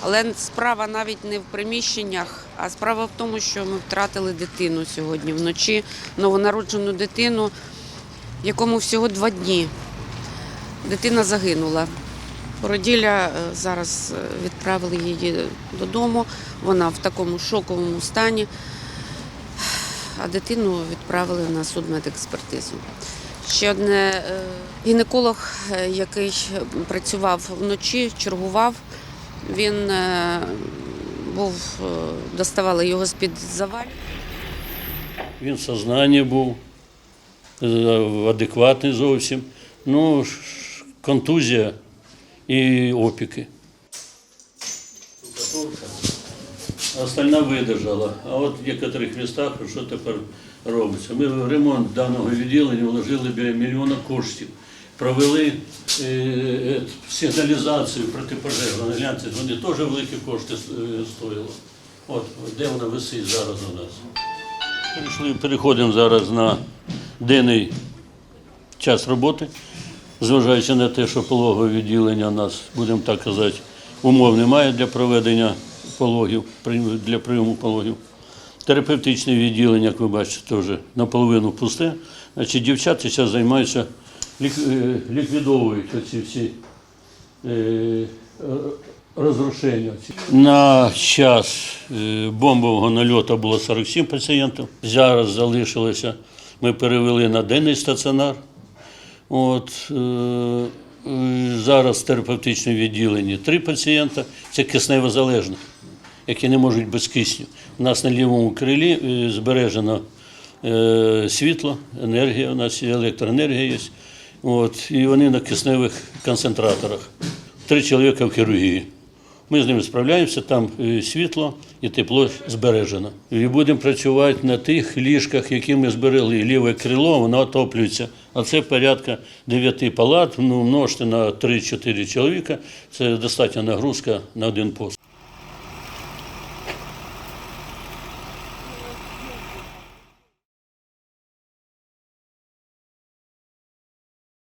Але справа навіть не в приміщеннях, а справа в тому, що ми втратили дитину сьогодні вночі, новонароджену дитину, якому всього два дні. Дитина загинула. Породілля е, зараз е, відправили її додому. Вона в такому шоковому стані, а дитину відправили на судмедекспертизу. Ще одне е, гінеколог, який працював вночі, чергував. Він е, був, е, доставали його з-під завалів. Він в сознанні був, е, адекватний зовсім. Ну, контузія і опіки. Остальна видержала. А от в деяких містах що тепер робиться? Ми в ремонт даного відділення вложили біля мільйона коштів. Провели е, е, сигналізацію протипожежну. Гляньте, вони теж великі кошти е, стоїли. От, де вона висить зараз у нас. Перейшли, переходимо зараз на денний час роботи, зважаючи на те, що пологове відділення у нас, будемо так казати, умов немає для проведення пологів, для прийому пологів. Терапевтичне відділення, як ви бачите, теж наполовину пусте. Значить, дівчата зараз займаються, ліквідовують оці всі е, е, розрушення. На час е, бомбового нальоту було 47 пацієнтів. Зараз залишилося. Ми перевели на денний стаціонар. От, е, е, зараз в терапевтичному відділенні три пацієнта. Це киснево залежні, які не можуть без кисню. У нас на лівому крилі е, збережено е, світло, енергія, у нас є електроенергія є. От, і вони на кисневих концентраторах. Три чоловіка в хірургії. Ми з ними справляємося, там е, світло і тепло збережено. І будемо працювати на тих ліжках, які ми зберегли. Ліве крило, воно отоплюється. А це порядка 9 палат, ну, множте на 3-4 чоловіка. Це достатня нагрузка на один пост.